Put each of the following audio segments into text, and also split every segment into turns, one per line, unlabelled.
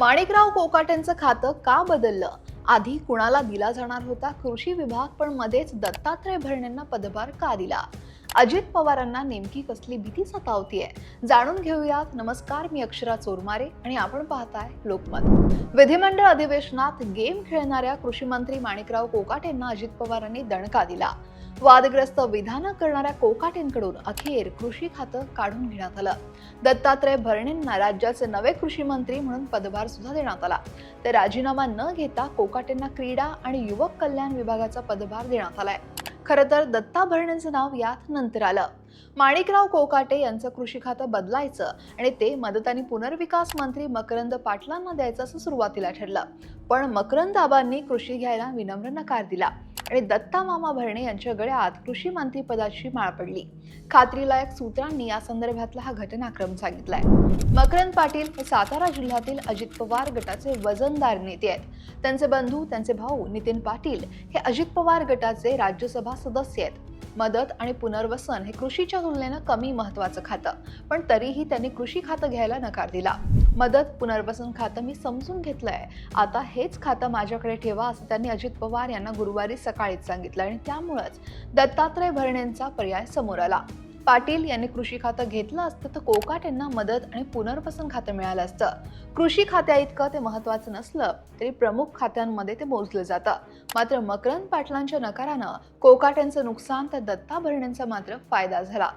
माणिकराव कोकाटेंचं खातं का बदललं? आधी कुणाला दिला जाणार होता कृषी विभाग पण मध्येच दत्तात्रय भरणेंना पदभार का दिला? अजित पवारांना नेमकी कसली भीती सतावतीये? जाणून घेऊयात. नमस्कार मी अक्षरा चोरमारे आणि आपण पाहताय लोकमत. विधिमंडळ अधिवेशनात गेम खेळणाऱ्या कृषी मंत्री माणिकराव कोकाटेंना अजित पवारांनी दणका दिला. वादग्रस्त विधानं करणाऱ्या कोकाटेंकडून अखेर कृषी खातं काढून घेण्यात आलं. दत्तात्रय भरणेंना राज्याचे नवे कृषी मंत्री म्हणून पदभार सुद्धा देण्यात आला. तर राजीनामा न घेता कोकाटेंना क्रीडा आणि युवक कल्याण विभागाचा पदभार देण्यात आलाय. खरं तर दत्ता भरणेंचं नाव यात नंतर आलं. माणिकराव कोकाटे यांचं कृषी खातं बदलायचं आणि ते मदत आणि पुनर्विकास मंत्री मकरंद पाटलांना द्यायचं असं सुरुवातीला ठरलं. पण मकरंद आबांनी कृषी घ्यायला विनम्र नकार दिला. आणि दत्ता मामा भरणे यांच्या गळ्यात कृषी मंत्रीपदाची माळ पडली. खात्रीलायक सूत्रांनी या संदर्भातला हा घटनाक्रम सांगितलाय. मकरंद पाटील हे सातारा जिल्ह्यातील अजित पवार गटाचे वजनदार नेते आहेत. त्यांचे बंधू त्यांचे भाऊ नितीन पाटील हे अजित पवार गटाचे राज्यसभा सदस्य आहेत. मदत आणि पुनर्वसन हे कृषीच्या तुलनेनं कमी महत्वाचं खातं. पण तरीही त्यांनी कृषी खातं घ्यायला नकार दिला. मदत पुनर्वसन खातं मी समजून घेतलंय. आता हेच खातं माझ्याकडे ठेवा असं त्यांनी अजित पवार यांना गुरुवारी सकाळीच सांगितलं आणि त्यामुळंच दत्तात्रय भरणेंचा पर्याय समोर आला. पाटील यांनी कृषी खातं घेतलं असतं तर कोकाट यांना मदत आणि पुनर्वसन खातं मिळालं असतं. कृषी खात्या इतकं ते महत्वाचं नसलं तरी प्रमुख खात्यांमध्ये ते मोजलं जातं. मात्र मकरंद पाटलांच्या नकारानं कोकाट यांचं नुकसान तर दत्ता भरणेंचा मात्र फायदा झाला.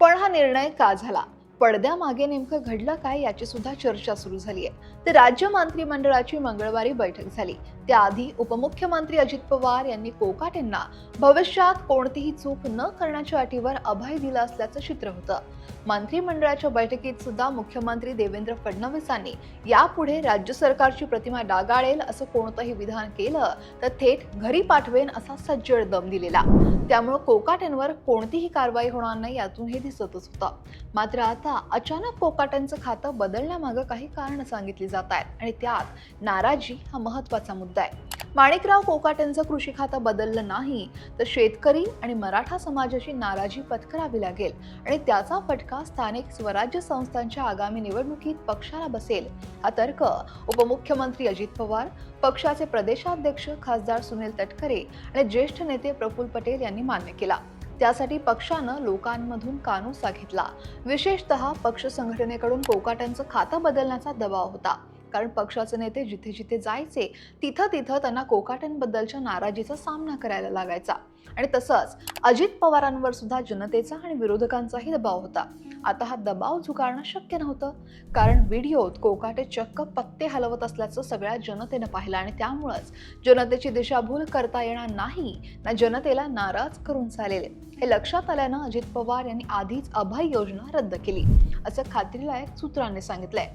पण हा निर्णय का झाला? पडद्यामागे नेमकं घडलं काय याची सुद्धा चर्चा सुरू झाली आहे तर राज्य मंत्रिमंडळाची मंगळवारी बैठक झाली. त्याआधी उपमुख्यमंत्री अजित पवार यांनी कोकाट यांना भविष्यात कोणतीही चूक न करण्याच्या अटीवर अभय दिलं असल्याचं चित्र होतं. मंत्रिमंडळाच्या बैठकीत सुद्धा मुख्यमंत्री देवेंद्र फडणवीसांनी यापुढे राज्य सरकारची प्रतिमा डागाळेल असं कोणतंही विधान केलं तर थेट घरी पाठवेन असा सज्जड दम दिलेला. त्यामुळे कोकाट्यांवर कोणतीही कारवाई होणार नाही यातून हे दिसतच होतं. मात्र आता अचानक कोकाट्यांचं खातं बदलण्यामागं काही कारण सांगितली जात आहेत आणि त्यात नाराजी हा महत्त्वाचा मुद्दा आहे माणिकराव कोकाटेंचं कृषी खातं बदललं नाही तर शेतकरी आणि मराठा समाजाची नाराजी पत्करावी लागेल आणि त्याचा फटका स्थानिक स्वराज्य संस्थांच्या आगामी निवडणुकीत पक्षाला बसेल. हा तर्क उपमुख्यमंत्री अजित पवार पक्षाचे प्रदेशाध्यक्ष खासदार सुनील तटकरे आणि ज्येष्ठ नेते प्रफुल्ल पटेल यांनी मान्य केला. त्यासाठी पक्षानं लोकांमधून कानूसा घेतला. विशेषतः पक्ष संघटनेकडून कोकाट्यांचं खातं बदलण्याचा दबाव होता. कारण पक्षाचे नेते जिथे जिथे जायचे तिथं तिथं त्यांना कोकाट्यांबद्दलच्या नाराजीचा सामना करायला लागायचा. आणि तसंच अजित पवारांवर सुद्धा जनतेचा आणि विरोधकांचाही दबाव होता. आता हा दबाव झुगारणं शक्य नव्हतं. कारण व्हिडिओत कोकाटे चक्क पत्ते हलवत असल्याचं सगळ्या जनतेनं पाहिलं आणि त्यामुळंच जनतेची दिशाभूल करता येणार नाही ना जनतेला नाराज करून चालेल हे लक्षात आल्यानं अजित पवार यांनी आधीच अभय योजना रद्द केली असं खात्रीलायक सूत्रांनी सांगितलंय.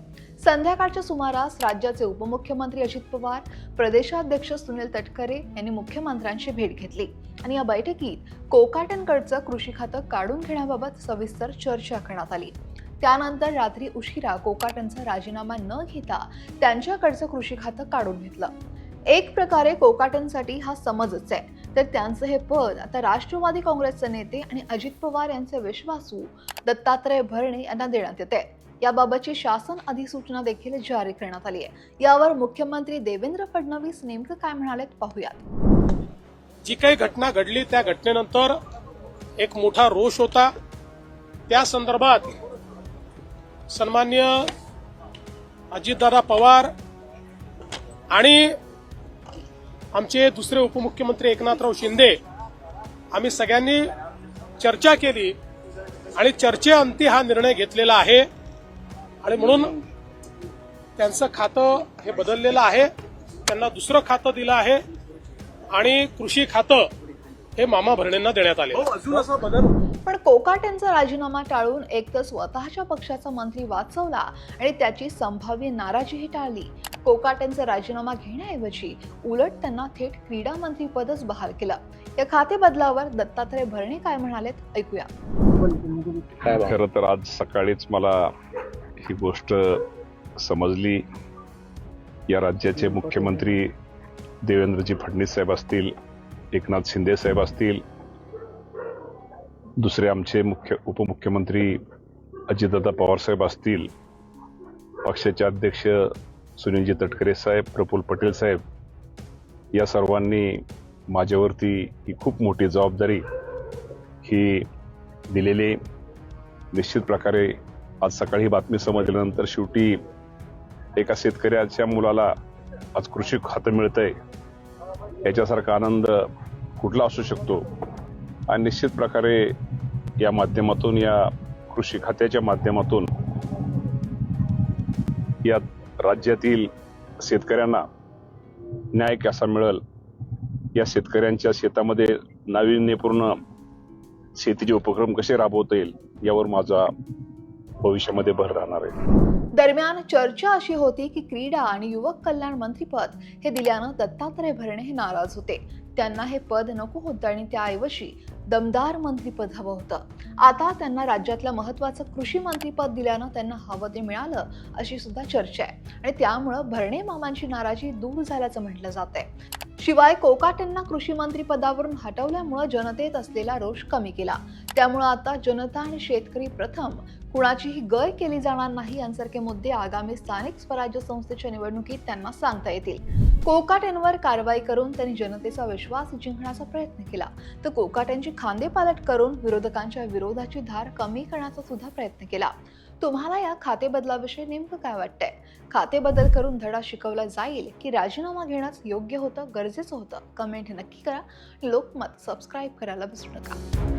संध्याकाळच्या सुमारास राज्याचे उपमुख्यमंत्री अजित पवार प्रदेशाध्यक्ष सुनील तटकरे यांनी मुख्यमंत्र्यांची भेट घेतली. आणि या बैठकीत कोकाटनकडचं कृषी खातं काढून घेण्याबाबत सविस्तर चर्चा करण्यात आली. त्यानंतर रात्री उशिरा कोकाटनचा राजीनामा न घेता त्यांच्याकडचं कृषी खातं काढून घेतलं. एक प्रकारे कोकाटनसाठी हा समजच आहे. तर त्यांचं हे पद आता राष्ट्रवादी काँग्रेसचे नेते आणि अजित पवार यांचे विश्वासू दत्तात्रय भरणे यांना देण्यात येते याबाबतची शासन अधिसूचना देखील जारी करण्यात आली आहे. यावर मुख्यमंत्री देवेंद्र फडणवीस नेमकं काय म्हणालेत पाहूयात.
जी काही घटना घडली त्या घटनेनंतर एक मोठा रोष होता. त्या संदर्भात सन्मान्य अजितदादा पवार आणि आमचे दुसरे उपमुख्यमंत्री एकनाथराव शिंदे आम्ही सगळ्यांनी चर्चा केली आणि चर्चेअंती हा निर्णय घेतलेला आहे आणि म्हणून त्यांचं खातं हे बदललेलं आहे. त्यांना दुसरं खातं दिलं आहे. आणि कृषी खातं हे मामा भरणेंना देण्यात आले
अजून असा बदल?
पण कोकाट यांचा राजीनामा टाळून एक तर स्वतःच्या पक्षाचा मंत्री वाचवला आणि त्याची संभाव्य नाराजीही टाळली. कोकाट यांचा राजीनामा घेण्याऐवजी उलट त्यांना थेट क्रीडा मंत्री पदच बहाल केलं. या खाते बदलावर दत्तात्रय भरणे काय म्हणालेत ऐकूया.
खरं तर आज सकाळीच मला ही गोष्ट समजली. या राज्याचे मुख्यमंत्री देवेंद्रजी फडणवीस साहेब असतील एकनाथ शिंदे साहेब असतील दुसरे आमचे मुख्य उपमुख्यमंत्री अजितदादा पवारसाहेब असतील पक्षाचे अध्यक्ष सुनीलजी तटकरे साहेब प्रफुल्ल पटेल साहेब या सर्वांनी माझ्यावरती ही खूप मोठी जबाबदारी ही दिलेली निश्चित प्रकारे आज सकाळी बातमी समजल्यानंतर शेवटी एका शेतकऱ्याच्या मुलाला आज कृषी खातं मिळतंय. याच्यासारखा आनंद कुठला असू शकतो? आणि निश्चित प्रकारे या माध्यमातून या कृषी खात्याच्या माध्यमातून या राज्यातील शेतकऱ्यांना न्याय कसा मिळेल? या शेतकऱ्यांच्या शेतामध्ये नाविन्यपूर्ण शेतीचे उपक्रम कसे राबवता येईल? यावर माझा भविष्यामध्ये भर राहणार आहे.
दरम्यान चर्चा अशी होती की क्रीडा आणि युवक कल्याण मंत्रीपद हे दिल्यानं दत्तात्रय भरणे हे नाराज होते. त्यांना हे पद नको होतं आणि त्याऐवजी दमदार मंत्रीपद हवं होतं. आता त्यांना राज्यातलं महत्वाचं कृषी मंत्रीपद दिल्यानं त्यांना हवं ते मिळालं अशी सुद्धा चर्चा आहे. आणि त्यामुळं भरणे मामांची नाराजी दूर झाल्याचं म्हटलं जात आहे शिवाय कोकाटेंना कृषी मंत्री पदावरून हटवल्यामुळं जनतेत असलेला रोष कमी केला. त्यामुळं आता जनता आणि शेतकरी प्रथम कुणाचीही गय केली जाणार नाही यांसारखे मुद्दे आगामी स्थानिक स्वराज्य संस्थेच्या निवडणुकीत त्यांना सांगता येतील. कोकाटेंवर कारवाई करून त्यांनी जनतेचा विश्वास जिंकण्याचा प्रयत्न केला. तर कोकाटेंची खांदेपालट करून विरोधकांच्या विरोधाची धार कमी करण्याचा सुद्धा प्रयत्न केला. तुम्हाला या खाते बदलाविषयी नेमकं काय वाटतंय? खाते बदल करून धडा शिकवला जाईल की राजीनामा घेणंच योग्य होतं गरजेचं होतं. कमेंट नक्की करा. लोकमत सबस्क्राईब करायला विसरू नका.